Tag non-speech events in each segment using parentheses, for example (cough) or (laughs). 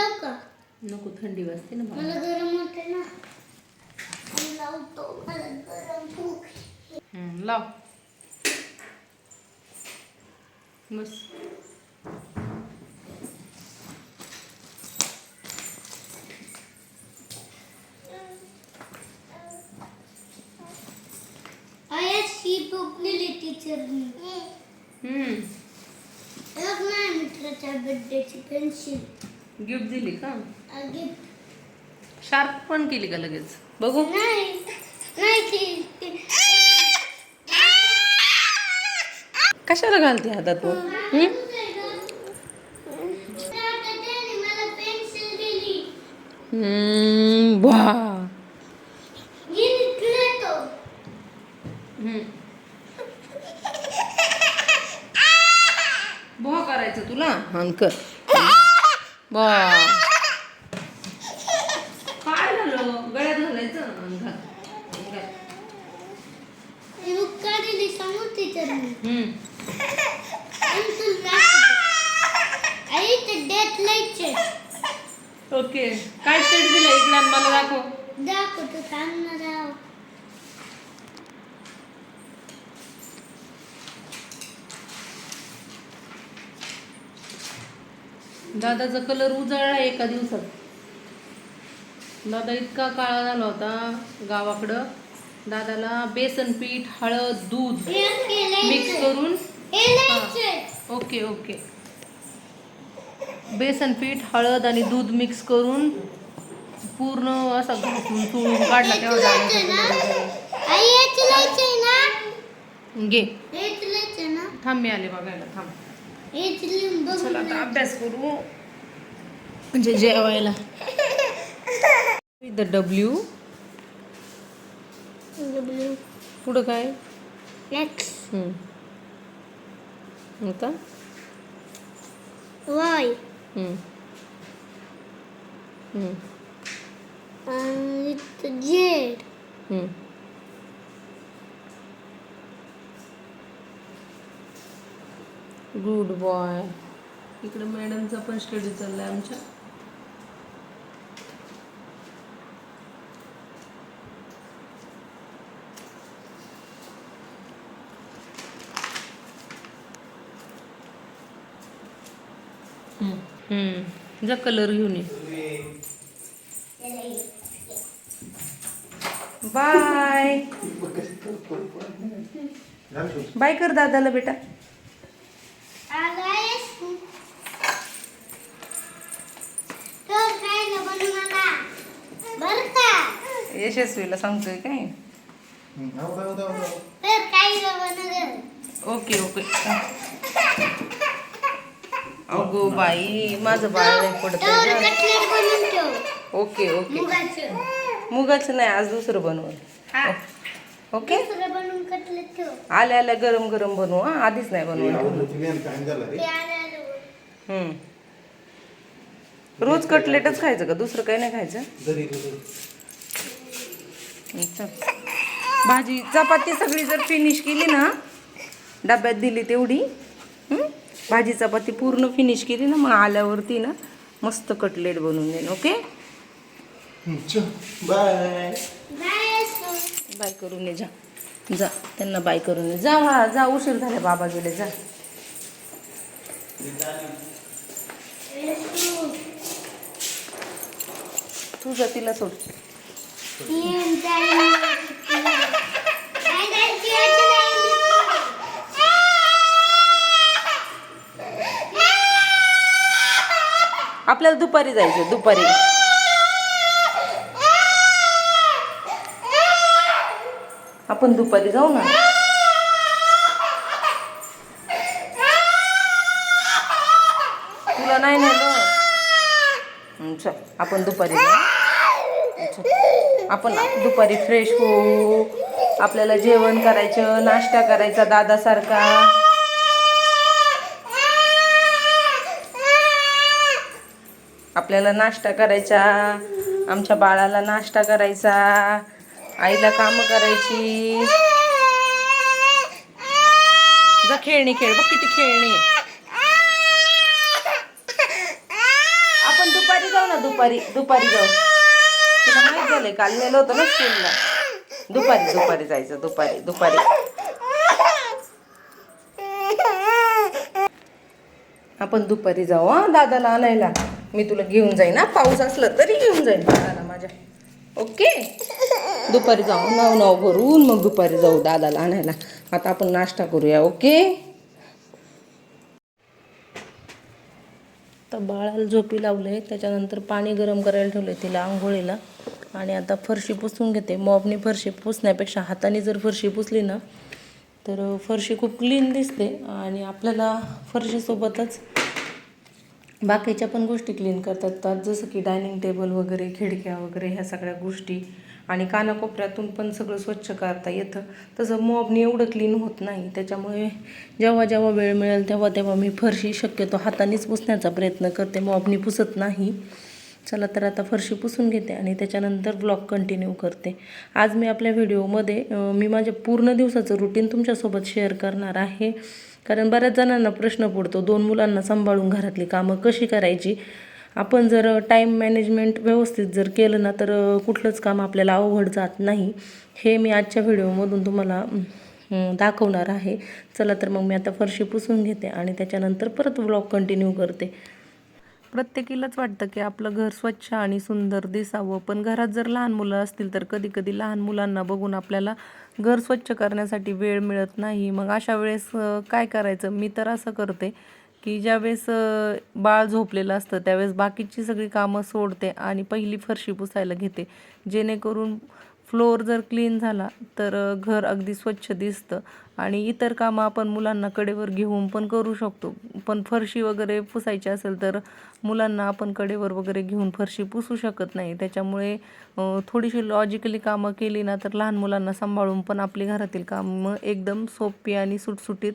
लावू का नको थंडी वाजते ना. मला गरम होते ना. लावतो मला गरम भूक लाव. बस. बुक नेली टीचरनी हम्म. माझ्या मित्राच्या बर्थडेची पेन्सिल गिफ्ट दिली का? गिफ्ट शार्प पण केली का लगेच? बघू. कशाला घालते हातात तू वा (laughs) करायचं तुला? हान कर. 哇。दादाचा कलर उजळला एका दिवसात. दादा इतका काळा झाला होता गावाकडं. दादाला बेसन पीठ हळद दूध मिक्स करून. Okay okay. बेसन पीठ हळद आणि दूध मिक्स करून पूर्ण असा घासून चुळून काढला तेव्हा घे. थांब मी आले बघायला. थांब. चला आता अभ्यास करू. म्हणजे जेवायला. द डब्ल्यू डब्ल्यू पुढं काय? नेक्स्ट हम्म. आता? Y hmm. Hmm. and Z hmm. Good boy इकडे मॅडमचा पण स्टडी चाललाय आमच्या. हम्म. हम्म. जा कलर घेऊन ये. बाय बाय कर दादाला बेटा आगायस तर काय न बनू मला बरं का यशस्वीला सांगतोय काय? Okay okay. अगो बाई माझं बाळ नाही पडत ओके ओके. मुगाचं. मुगाचं नाही आज दुसरं बनवून. हा. ओके? दुसरं बनवून कटलेट ठेव. आल्या आल्या गरम गरम बनवू हा. आधीच नाही हम्म. रोज कटलेटच खायचं का? दुसरं काही नाही खायचं? चल. भाजी चपाती सगळी जर फिनिश केली ना डब्यात दिली तेवढी? भाजी चपाती पूर्ण फिनिश केली ना मग आल्यावरती ना मस्त कटलेट बनवून देईन ओके? Bye bye. बाय करून ये जा. जा. त्यांना बाय करून ये. जा हा जा उशीर झाला बाबा गेले जा. तू जा तिला सोड. आपल्याला दुपारी जायचं दुपारी. आपण दुपारी जाऊ ना. तुला नाही नेलं? चल आपण दुपारी जाऊ. आपण दुपारी फ्रेश होऊ आपल्याला जेवण करायचं नाश्ता करायचा दादासारखा. आपल्याला नाश्ता करायचा आमच्या बाळाला नाश्ता करायचा आईला कामं करायची. जा खेळणी खेळ बघ किती खेळणी आपण दुपारी जाऊ ना दुपारी दुपारी जाऊ. तुला माहीत झालंय काल नेलं होतं ना स्कूलला दुपारी दुपारी जायचं दुपारी दुपारी. आपण दुपारी जाऊ हा दादाला आणायला. मी तुला घेऊन जाईन हा पाऊस असला तरी घेऊन जाईन दादाला माझ्या. ओके? दुपारी जाऊ नाव नाव भरून मग दुपारी जाऊ दादाला आणायला. आता आपण नाश्ता करूया ओके? आता बाळाला झोपी लावले त्याच्यानंतर पाणी गरम करायला ठेवले तिला आंघोळीला. आणि आता फरशी पुसून घेते. मॉबनी फरशी पुसण्यापेक्षा हाताने जर फरशी पुसली ना तर फरशी खूप क्लीन दिसते आणि आपल्याला फरशीसोबतच बाकीच्या पण गोष्टी क्लीन करतात. जसं की डायनिंग टेबल वगैरे खिडक्या वगैरे ह्या सगळ्या गोष्टी आणि कानाकोपऱ्यातून पण सगळं स्वच्छ करता येतं. तसं मॉबनी एवढं क्लीन होत नाही. त्याच्यामुळे जेव्हा जेव्हा वेळ मिळेल तेव्हा तेव्हा मी फरशी शक्यतो हातानेच पुसण्याचा प्रयत्न करते. मॉबनी पुसत नाही. चला तर आता फरशी पुसून घेते आणि त्याच्यानंतर ब्लॉग कंटिन्यू करते. आज मी आपल्या व्हिडिओमध्ये मी माझ्या पूर्ण दिवसाचं रुटीन तुमच्यासोबत शेअर करणार आहे. कारण बऱ्याच जणांना प्रश्न पडतो दोन मुलांना सांभाळून घरातली कामं कशी करायची? आपण जर टाईम मॅनेजमेंट व्यवस्थित जर केलं ना तर कुठलंच काम आपल्याला अवघड जात नाही. हे मी आजच्या व्हिडिओमधून तुम्हाला दाखवणार आहे. चला तर मग मी आता फरशी पुसून घेते आणि त्याच्यानंतर परत ब्लॉग कंटिन्यू करते. प्रत्येकीलाच वाटतं की आपलं घर स्वच्छ आणि सुंदर दिसावं पण घरात जर लहान मुलं असतील तर कधी कधी लहान मुलांना बघून आपल्याला घर स्वच्छ करण्यासाठी वेळ मिळत नाही. मग अशा वेळेस काय करायचं? मी तर असं करते. की ज्यावेळेस बाळ झोपलेलं असतं त्यावेळेस बाकीची सगळी कामं सोडते आणि पहिली फरशी पुसायला घेते. जेणेकरून फ्लोअर जर क्लीन झाला तर घर अगदी स्वच्छ दिसतं. आणि इतर कामं आपण मुलांना कडेवर घेऊन पण करू शकतो. पण फरशी वगैरे पुसायची असेल तर मुलांना आपण कडेवर वगैरे घेऊन फरशी पुसू शकत नाही. त्याच्यामुळे थोडीशी लॉजिकली कामं केली ना तर लहान मुलांना सांभाळून पण आपली घरातील कामं एकदम सोपी आणि सुटसुटीत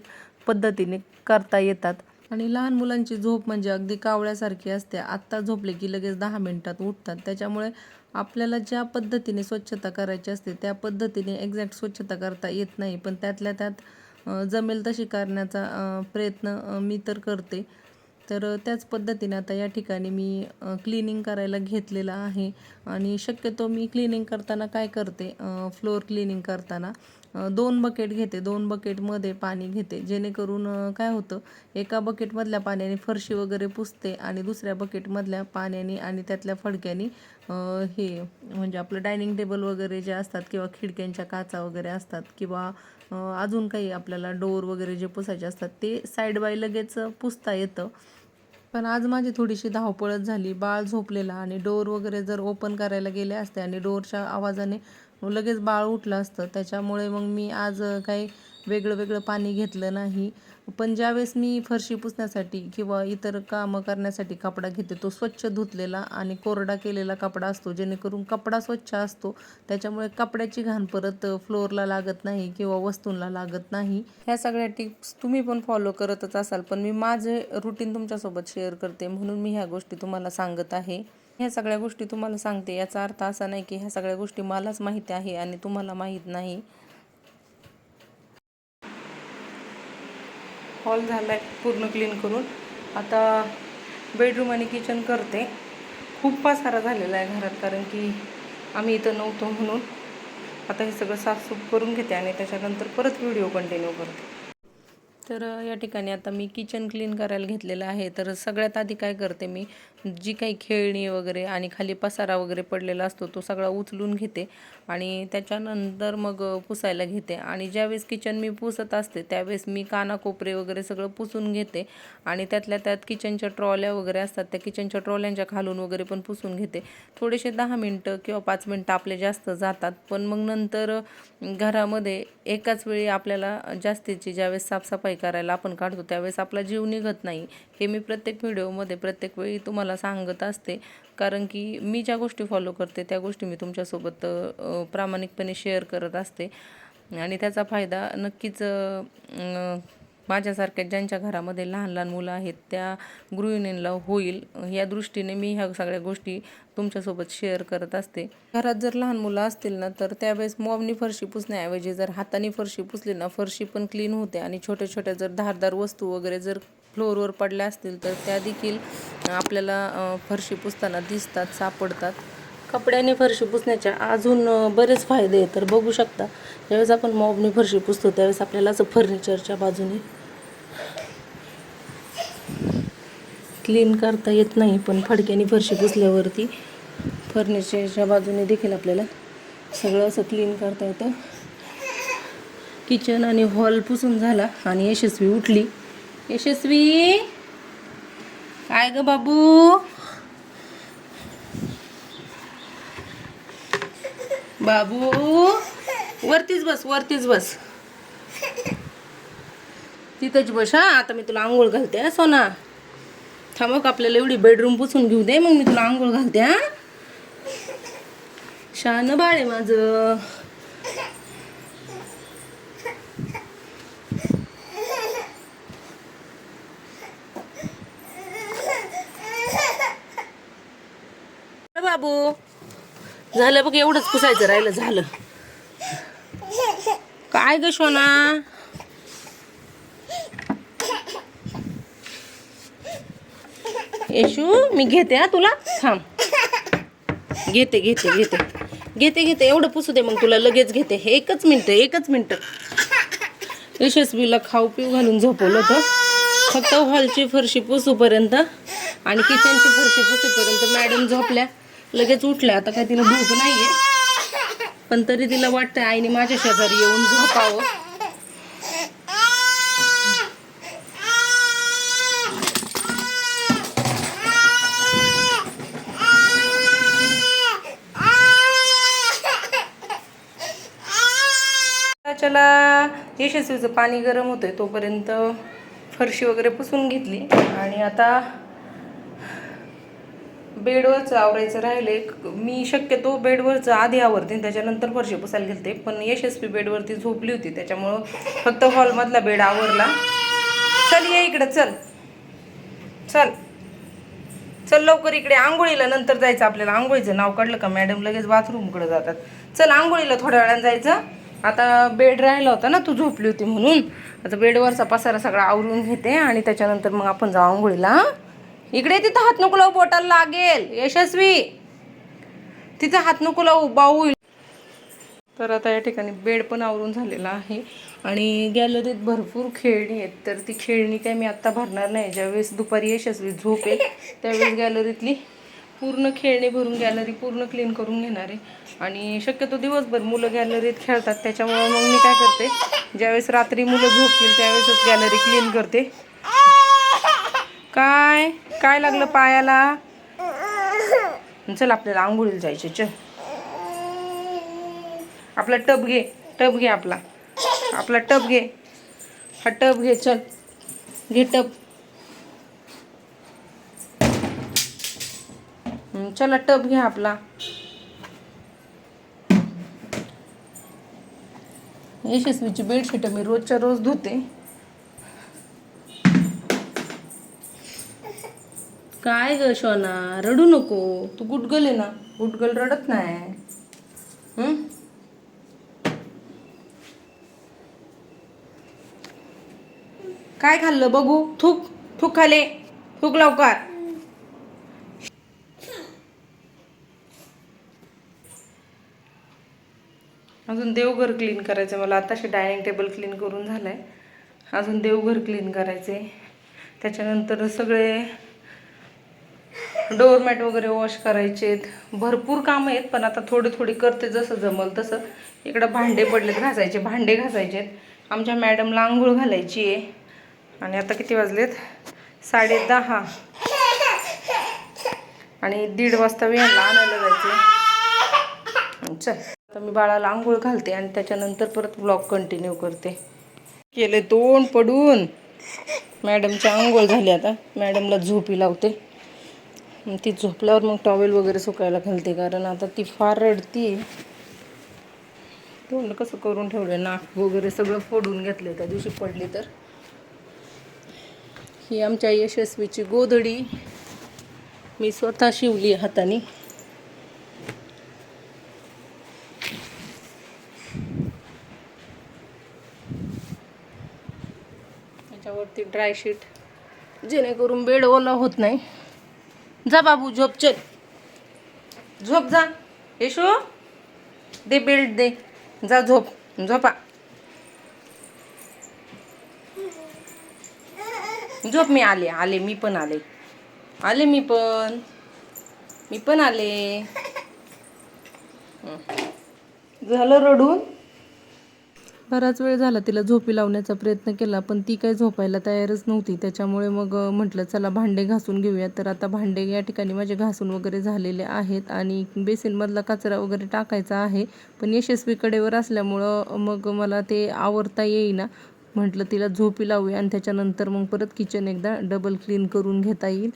पद्धतीने करता येतात. आणि लहान मुलांची झोप म्हणजे अगदी कावळ्यासारखी असते. आत्ता झोपले की लगेच दहा मिनटात उठतात. त्याच्यामुळे आपल्याला ज्या पद्धतीने स्वच्छता करायची असते त्या पद्धतीने एक्झॅक्ट स्वच्छता करता येत नाही. पण त्यातल्या त्यात जमेल तशी करण्याचा प्रयत्न मी तर करते. तर त्याच पद्धतीने आता या ठिकाणी मी क्लिनिंग करायला घेतलेलं आहे. आणि शक्यतो मी क्लिनिंग करताना काय करते? फ्लोअर क्लिनिंग करताना दोन बकेट घेते. दोन बकेटमध्ये पाणी घेते. जेणेकरून काय होतं एका बकेटमधल्या पाण्याने फरशी वगैरे पुसते आणि दुसऱ्या बकेटमधल्या पाण्याने आणि त्यातल्या फडक्यानी हे म्हणजे आपलं डायनिंग टेबल वगैरे जे असतात किंवा खिडक्यांच्या काचा वगैरे असतात किंवा अजून काही आपल्याला डोअर वगैरे जे पुसायचे असतात ते साईड बाय लगेच पुसता येतं. पण आज माझी थोडीशी धावपळच झाली. बाळ झोपलेला आणि डोअर वगैरे जर ओपन करायला गेले असते आणि डोअरच्या आवाजाने लगेच बाळ उठलं असतं. त्याच्यामुळे मग मी आज काही वेगळं वेगळं पाणी घेतलं नाही. पण ज्यावेळेस मी फरशी पुसण्यासाठी किंवा इतर कामं करण्यासाठी कपडा घेते तो स्वच्छ धुतलेला आणि कोरडा केलेला कपडा असतो. जेणेकरून कपडा स्वच्छ असतो. त्याच्यामुळे कपड्याची घाण परत फ्लोअरला लागत नाही किंवा वस्तूंना लागत नाही. ह्या सगळ्या टिप्स तुम्ही पण फॉलो करतच असाल. पण मी माझे रुटीन तुमच्यासोबत शेअर करते म्हणून मी ह्या गोष्टी तुम्हाला सांगत आहे. ह्या सगळ्या गोष्टी तुम्हाला सांगते. याचा अर्थ असा नाही की ह्या सगळ्या गोष्टी मलाच माहिती आहे आणि तुम्हाला माहीत नाही. हॉल झाला आहे पूर्ण क्लीन करून. आता बेडरूम आणि किचन करते. खूप पसारा झालेला आहे घरात कारण की आम्ही इथं नव्हतो म्हणून. आता हे सगळं साफसूफ करून घेते आणि त्याच्यानंतर परत व्हिडिओ कंटिन्यू करते. तर या ठिकाणी आता मी किचन क्लीन करायला घेतलेलं आहे. तर सगळ्यात आधी काय करते मी जी काही खेळणी वगैरे आणि खाली पसारा वगैरे पडलेला असतो तो सगळा उचलून घेते आणि त्याच्यानंतर मग पुसायला घेते. आणि ज्यावेळेस किचन मी पुसत असते त्यावेळेस मी कानाकोपरे वगैरे सगळं पुसून घेते आणि त्यातल्या त्यात किचनच्या ट्रॉल्या वगैरे असतात त्या किचनच्या ट्रॉल्यांच्या खालून वगैरे पण पुसून घेते. थोडेसे दहा मिनटं किंवा पाच मिनटं आपले जास्त जातात पण मग नंतर घरामध्ये एकाच वेळी आपल्याला जास्तीची ज्यावेळेस साफसफाई करायला आपण काढतो त्यावेळेस आपला जीव निघत नाही. हे मी प्रत्येक व्हिडिओमध्ये प्रत्येक वेळी तुम्हाला सांगत असते. कारण की मी ज्या गोष्टी फॉलो करते त्या गोष्टी मी तुमच्यासोबत प्रामाणिकपणे शेअर करत असते. आणि त्याचा फायदा नक्कीच माझ्यासारख्या ज्यांच्या घरामध्ये लहान लहान मुलं आहेत त्या गृहिणींना होईल. या दृष्टीने मी ह्या सगळ्या गोष्टी तुमच्यासोबत शेअर करत असते. घरात जर लहान मुलं असतील ना तर त्यावेळेस मॉबनी फरशी पुसण्याऐवजी जर हाताने फरशी पुसली ना फरशी पण क्लीन होते. आणि छोट्या छोट्या जर धारदार वस्तू वगैरे जर फ्लोअरवर पडल्या असतील तर त्या देखील आपल्याला फरशी पुसताना दिसतात सापडतात. कपड्याने फरशी पुसण्याच्या अजून बरेच फायदे आहेत. तर बघू शकता ज्यावेळेस आपण मॉबनी फरशी पुसतो त्यावेळेस आपल्याला असं फर्निचरच्या बाजूने क्लीन करता येत नाही पण फडक्याने फरशी पुसल्यावरती फर्निचरच्या बाजूने देखील आपल्याला सगळं असं क्लीन करता येतं. किचन आणि हॉल पुसून झाला आणि यशस्वी उठली. यशस्वी! काय ग बाबू? बाबू! वरतीच बस वरतीच बस. तिथंच बस हा. आता मी तुला आंघोळ घालते हा सोना. थांबव आपल्याला एवढी बेडरूम पुसून घेऊ दे मग मी तुला आंघोळ घालते हा. शान बाळे माझं. बाबू. झालं बघ एवढंच पुसायचं राहिलं झालं. काय ग सोना? येशू मी घेते हा तुला? थांब. घेते घेते घेते. घेते घेते. एवढं पुसू दे मग तुला लगेच घेते. हे एकच मिनटं एकच मिनटं. यशस्वीला खाऊ पिऊ घालून झोपवलं होतं. फक्त हॉलची फरशी पुसूपर्यंत आणि किचनची फरशी पुसूपर्यंत मॅडम झोपल्या. लगेच उठल्या. आता काय तिला भूक आहे पण तरी तिला वाटतं आईने माझ्या शेजारी येऊन झोपावं. चला यशस्वीचं पाणी गरम होतं आहे तोपर्यंत फरशी वगैरे पुसून घेतली. आणि आता बेडवरचं आवरायचं राहिले मी शक्यतो बेडवरचं आधी आवरते त्याच्यानंतर फरशी पुसायला घेते. पण यशस्वी बेडवरती झोपली होती त्याच्यामुळं फक्त हॉलमधला बेड आवरला. चल ये इकडं चल. चल. चल लवकर इकडे आंघोळीला नंतर जायचं आपल्याला. आंघोळीचं नाव काढलं का मॅडम लगेच बाथरूमकडे जातात. चल आंघोळीला थोड्या वेळानं जायचं. आता बेड राहिला होता ना तू झोपली होती म्हणून. आता बेडवरचा पसारा सगळा आवरून घेते आणि त्याच्यानंतर मग आपण जाऊ आंघोळीला. इकडे तिथं हात नको लावू बोटाला लागेल. यशस्वी. तिथं हात नको लावू बाऊ. होईल तर आता या ठिकाणी बेड पण आवरून झालेला आहे. आणि गॅलरीत भरपूर खेळणी आहेत. तर ती खेळणी काय मी आत्ता भरणार नाही. ज्यावेळेस दुपारी यशस्वी झोप आहे त्यावेळेस गॅलरीतली पूर्ण खेळणे भरून गॅलरी पूर्ण क्लीन करून घेणार आहे. आणि शक्यतो दिवसभर मुलं गॅलरीत खेळतात. त्याच्यामुळं मग मी काय करते ज्यावेळेस रात्री मुलं झोपतील त्यावेळेसच गॅलरी क्लीन करते. काय? काय लागलं पायाला? चल आपल्याला आंघोळीला जायचे चल. आपला टब घे टब घे आपला. आपला टब घे. हा टब घे चल. घे टब. चला टब घ्या आपला. यशस्वीची बेडशीट मी रोजच्या रोज धुते. काय ग शोना? रडू नको. तू गुटगल आहे ना? गुटगल रडत नाही. काय खाल्लं बघू? थूक थूक खाले. थूक लवकर. अजून देवघर क्लीन करायचं मला आताशी डायनिंग टेबल क्लीन करून झालं आहे अजून देवघर क्लीन करायचे त्याच्यानंतर सगळे डोअरमॅट वगैरे वॉश करायचेत. भरपूर कामं आहेत पण आता थोडी थोडी करते जसं जमल तसं. इकडं भांडे पडलेत घासायचे भांडे घासायचेत आमच्या मॅडमला आंघोळ घालायची आहे. आणि आता किती वाजलेत? साडे दहा. आणि दीड वाजता वेळेला आणायला जायचे चल. तर मी बाळाला आंघोळ घालते आणि त्याच्यानंतर परत ब्लॉग कंटिन्यू करते. केले तोंड पडून. मॅडमची आंघोळ झाली आता. मॅडमला झोपी लावते. मग ती झोपल्यावर मग टॉवेल वगैरे सुकायला घालते कारण आता ती फार रडती. तोंड कसं करून ठेवलं नाक वगैरे सगळं फोडून घेतलं त्या दिवशी पडली तर. ही आमच्या यशस्वीची गोधडी. मी स्वतः शिवली हाताने. त्याच्यावरती ड्राय शीट जेणेकरून बेड ओला होत नाही. जा बाबू झोप चल. झोप जा. येशो दे बेल्ट दे. जा झोप. झोपा. झोप मी आले. आले मी पण आले. आले मी पण. मी पण आले. झालं रडून? बराच वेळ झाला तिला झोपी लावण्याचा प्रयत्न केला पण ती काही झोपायला तयारच नव्हती. त्याच्यामुळे मग म्हटलं चला भांडे घासून घेऊया. तर आता भांडे या ठिकाणी माझे घासून वगैरे झालेले आहेत आणि बेसिनमधला कचरा वगैरे टाकायचा आहे. पण यशस्वी कडेवर असल्यामुळं मग मला ते आवरता येईना. म्हटलं तिला झोपी लावूया आणि त्याच्यानंतर मग परत किचन एकदा डबल क्लीन करून घेता येईल.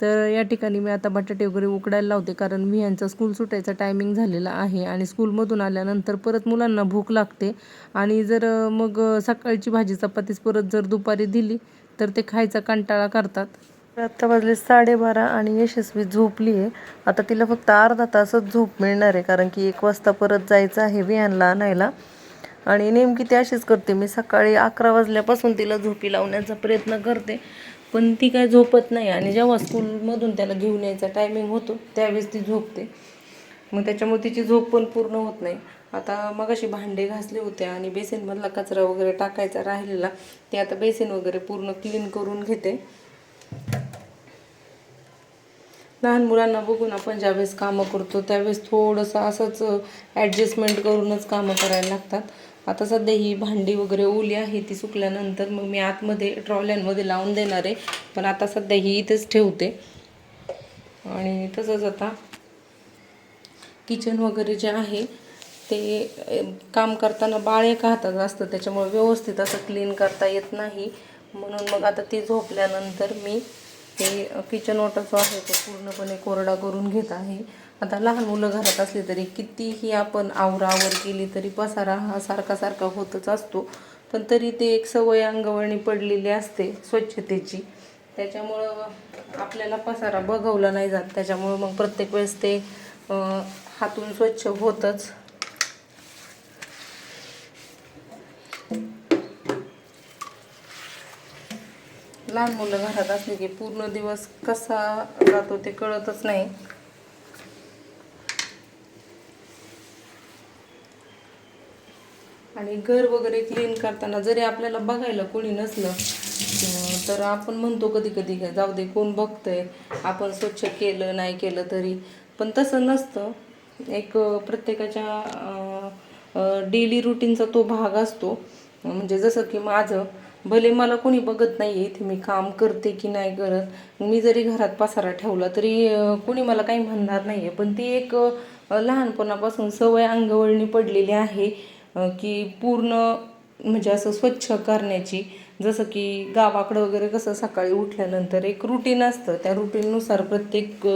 तर या ठिकाणी मी आता बटाटे वगैरे उकडायला लावते कारण विहांचा स्कूल सुटायचा टायमिंग झालेला आहे आणि स्कूलमधून आल्यानंतर परत मुलांना भूक लागते. आणि जर मग सकाळची भाजी चपातीच परत जर दुपारी दिली तर ते खायचा कंटाळा करतात. आत्ता वाजले साडेबारा आणि यशस्वी झोपली आहे. आता तिला फक्त अर्धा तासच झोप मिळणार आहे कारण की एक वाजता परत जायचं आहे विहानला आणायला. आणि नेमकी ती अशीच करते. मी सकाळी अकरा वाजल्यापासून तिला झोपी लावण्याचा प्रयत्न करते. पण ती काय झोपत नाही आणि जेव्हा स्कूलमधून त्याला घेऊन यायचा टायमिंग होतो त्यावेळेस ती झोपते. मग त्याच्यामुळे तिची झोप पण पूर्ण होत नाही. आता मगाशी भांडे घासले होते आणि बेसिनमधला कचरा वगैरे टाकायचा राहिलेला ते आता बेसिन वगैरे पूर्ण क्लीन करून घेते. लहान मुलांना बघून आपण ज्यावेळेस कामं करतो त्यावेळेस थोडंसं असंच ॲडजस्टमेंट करूनच कामं करायला लागतात. आता सध्या ही भांडी वगैरे ओली आहे ती सुकल्यानंतर मग मी आतमध्ये ट्रॉल्यांमध्ये लावून देणार आहे. पण आता सध्या ही इथेच ठेवते. आणि तसंच आता किचन वगैरे जे आहे ते काम करताना बाळ एका हातात असतं त्याच्यामुळे व्यवस्थित असं क्लीन करता येत नाही. म्हणून मग आता ती झोपल्यानंतर मी हे किचन ओटा जो आहे तो पूर्णपणे कोरडा करून घेत आहे. आता लहान मुलं घरात असली तरी कितीही आपण आवरावर केली तरी पसारा हा सारखा सारखा होतच असतो. पण तरी ते एक सवय अंगवळणी पडलेली असते स्वच्छतेची. त्याच्यामुळं आपल्याला पसारा बघवला नाही जात. त्याच्यामुळं मग प्रत्येक वेळेस ते हातून स्वच्छ होतच. लहान मुलं घरात असली की पूर्ण दिवस कसा जातो ते कळतच नाही. आणि घर वगैरे क्लीन करताना जरी आपल्याला बघायला कोणी नसलं तर आपण म्हणतो कधी कधी काय जाऊ दे कोण बघतंय? आपण स्वच्छ केलं नाही केलं तरी. पण तसं नसतं. एक प्रत्येकाच्या डेली रुटीनचा तो भाग असतो. म्हणजे जसं की माझं भले मला कोणी बघत नाही इथे मी काम करते की नाही करत. मी जरी घरात पसारा ठेवला तरी कोणी मला काही म्हणणार नाही आहे पण ती एक लहानपणापासून सवय अंगवळणी पडलेली आहे की पूर्ण म्हणजे असं स्वच्छ करण्याची. जसं की गावाकडं वगैरे कसं सकाळी उठल्यानंतर एक रुटीन असतं. त्या रुटीननुसार प्रत्येक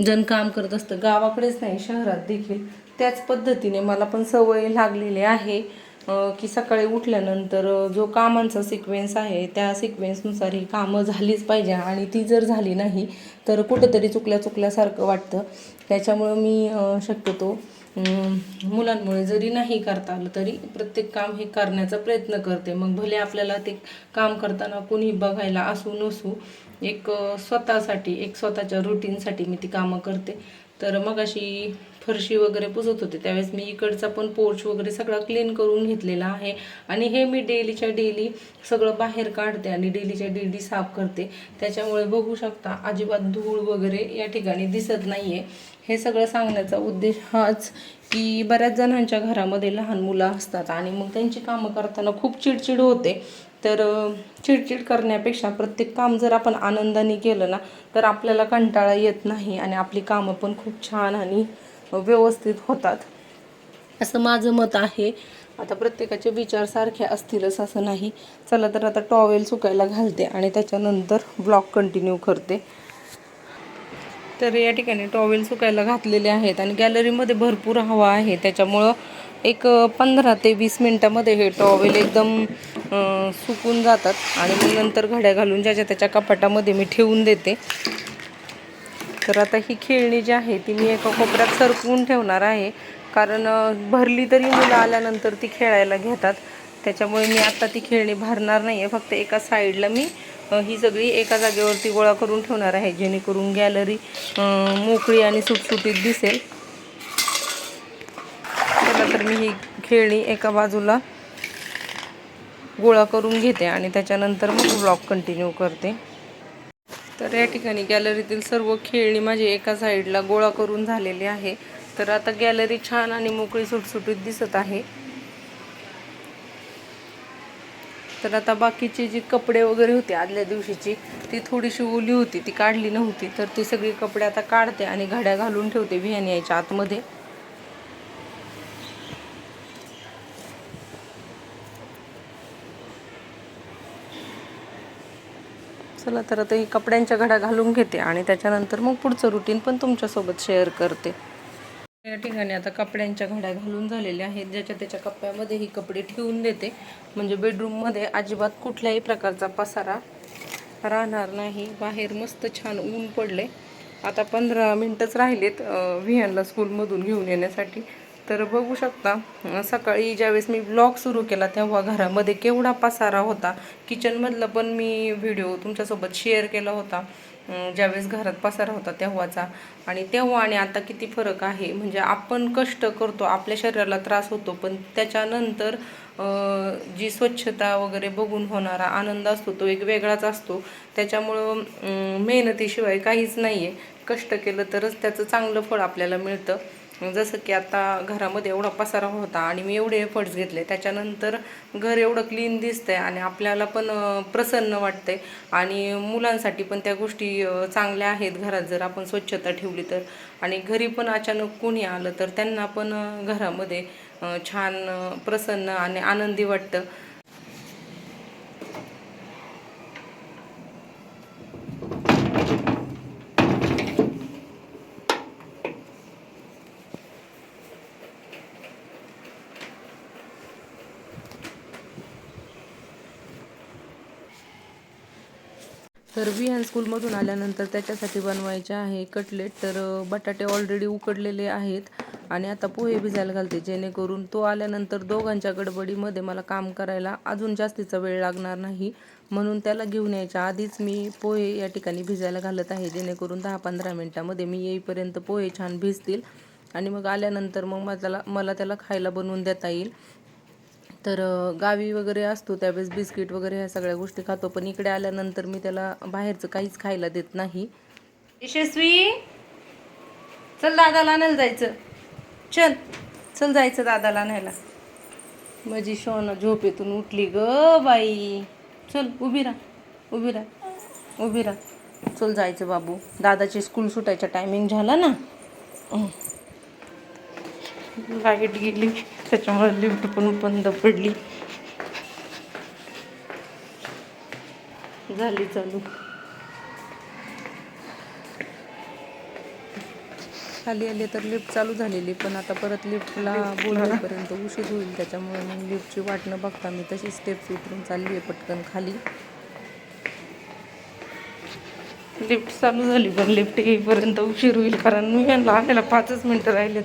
जण काम करत असतं. गावाकडेच नाही शहरात देखील. त्याच पद्धतीने मला पण सवय लागलेली आहे. की सकाळी उठल्यानंतर जो कामांचा सिक्वेन्स आहे त्या सिक्वेन्सनुसार ही कामं झालीच पाहिजे. आणि ती जर झाली नाही तर कुठंतरी चुकल्या चुकल्यासारखं वाटतं. त्याच्यामुळं मी शक्यतो मुलांमुळे जरी नाही करता आलं तरी प्रत्येक काम हे करण्याचा प्रयत्न करते. मग भले आपल्याला ते काम करताना कोणी बघायला असू नसू एक स्वतःसाठी एक स्वतःच्या रुटीनसाठी मी ती कामं करते. तर मग अशी फरशी वगैरे पुसत होते. त्यावेळेस मी इकडचा पण पोर्च वगैरे सगळा क्लीन करून घेतलेला आहे. आणि हे मी डेलीच्या डेली सगळं बाहेर काढते आणि डेलीच्या डेली साफ करते. त्याच्यामुळे बघू शकता अजिबात धूळ वगैरे या ठिकाणी दिसत नाही आहे हे सगळं सांगण्याचा उद्देश हाच की बऱ्याच जणांच्या घरामध्ये लहान मुलं असतात आणि मग त्यांची कामं करताना खूप चिडचिड होते. तर चिडचिड करण्यापेक्षा प्रत्येक काम जर आपण आनंदाने केलं ना तर आपल्याला कंटाळा येत नाही आणि आपली कामं पण खूप छान आणि व्यवस्थित होतात. असं माझं मत आहे. आता प्रत्येकाचे विचार सारखे असतीलच असं नाही. चला तर आता टॉवेल सुकायला घालते आणि त्याच्यानंतर ब्लॉग कंटिन्यू करते. तर या ठिकाणी टॉवेल सुकायला घातलेले आहेत आणि गॅलरीमध्ये भरपूर हवा आहे. त्याच्यामुळं एक पंधरा ते वीस मिनटामध्ये हे टॉवेल एकदम सुकून जातात. आणि मग नंतर घड्या घालून ज्याच्या त्याच्या कपाटामध्ये मी ठेवून देते. तर आता ही खेळणी जी आहे ती मी एका कोपऱ्यात सरकवून ठेवणार आहे. कारण भरली तरी मुलं आल्यानंतर ती खेळायला घेतात. त्याच्यामुळे मी आत्ता ती खेळणी भरणार नाही आहे फक्त एका साईडला मी ही सगळी एका जागेवरती गोळा करून ठेवणार आहे. जेणेकरून गॅलरी मोकळी आणि सुटसुटीत दिसेल. त्याला तर मी ही खेळणी एका बाजूला गोळा करून घेते आणि त्याच्यानंतर मग ब्लॉक कंटिन्यू करते. तर या ठिकाणी गॅलरीतील सर्व खेळणी माझी एका साईडला गोळा करून झालेली आहे. तर आता गॅलरी छान आणि मोकळी सुटसुटीत दिसत आहे. तर आता बाकीची जी कपडे वगैरे होते आदल्या दिवशीची ती थोडीशी ओली होती ती काढली नव्हती. तर ती सगळी कपडे आता काढते आणि घड्या घालून ठेवते विहान यायच्या आतमध्ये. चला तर आता ही कपड्यांच्या घड्या घालून घेते आणि त्याच्यानंतर मग पुढचं रुटीन पण तुमच्यासोबत शेअर करते. या ठिकाणी आता कपड्यांच्या घड्या घालून झालेल्या आहेत. ज्याच्या त्याच्या कप्प्यामध्ये ही कपडे ठेवून देते. म्हणजे बेडरूममध्ये अजिबात कुठल्याही प्रकारचा पसारा राहणार नाही. बाहेर मस्त छान ऊन पडले आता पंधरा मिनटंच राहिलेत अं, विहानला स्कूलमधून घेऊन येण्यासाठी. तर बघू शकता सकाळी ज्यावेळेस मी ब्लॉग सुरू केला तेव्हा घरामध्ये केवढा पसारा होता. किचनमधला पण मी व्हिडिओ तुमच्यासोबत शेअर केला होता. ज्यावेळेस घरात पसारा होता तेव्हाचा. आणि तेव्हा आणि आता किती फरक आहे म्हणजे आपण कष्ट करतो आपल्या शरीराला त्रास होतो पण त्याच्यानंतर जी स्वच्छता वगैरे बघून होणारा आनंद असतो तो एक वेगळाच असतो. त्याच्यामुळं मेहनतीशिवाय काहीच नाही आहे कष्ट केलं तरच त्याचं चांगलं फळ आपल्याला मिळतं. जसं की आता घरामध्ये एवढा पसारा होता आणि मी एवढे एफर्ट्स घेतले त्याच्यानंतर घर एवढं क्लीन दिसतंय आणि आपल्याला पण प्रसन्न वाटतंय. आणि मुलांसाठी पण त्या गोष्टी चांगल्या आहेत. घरात जर आपण स्वच्छता ठेवली तर आणि घरी पण अचानक कोणी आलं तर त्यांना पण घरामध्ये छान प्रसन्न आणि आनंदी वाटतं. तर विहान स्कूलमधून आल्यानंतर त्याच्यासाठी बनवायचे आहे कटलेट. तर बटाटे ऑलरेडी उकडलेले आहेत आणि आता पोहे भिजायला घालते जेणेकरून तो आल्यानंतर दोघांच्या गडबडीमध्ये मला काम करायला अजून जास्तीचा वेळ लागणार नाही. म्हणून त्याला घेऊन यायच्या आधीच मी पोहे या ठिकाणी भिजायला घालत आहे जेणेकरून दहा पंधरा मिनटामध्ये मी येईपर्यंत पोहे छान भिजतील आणि मग आल्यानंतर मग मला त्याला मला त्याला खायला बनवून देता येईल. तर गावी वगैरे असतो त्यावेळेस बिस्किट वगैरे ह्या सगळ्या गोष्टी खातो. पण इकडे आल्यानंतर मी त्याला बाहेरचं काहीच खायला देत नाही. यशस्वी! चल दादाला आणायला जायचं. चल चल जायचं दादाला आणायला. माझी शोन झोपेतून उठली ग बाई. चल उभी राहा उभी राहा उभी राहा. चल जायचं बाबू. दादाची स्कूल सुटायचा टायमिंग झाला ना. लाइट गेली त्याच्यामुळे लिफ्ट पण बंद पडली. झाली चालू. खाली आले तर लिफ्ट चालू झालेली पण आता परत लिफ्टला बोलवेपर्यंत उशीर होईल त्याच्यामुळे मग लिफ्टची वाट न बघता मी तशी स्टेप्स उतरून चालली आहे पटकन खाली. लिफ्ट चालू झाली पण लिफ्ट येईपर्यंत उशीर होईल कारण मी आणायला पाचच मिनटं राहिलेत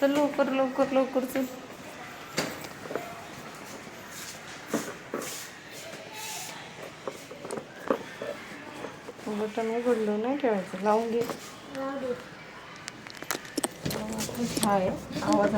चल लवकर लवकर चल. बटन उघडलं नाही ठेवायचं लावून घे. आवाज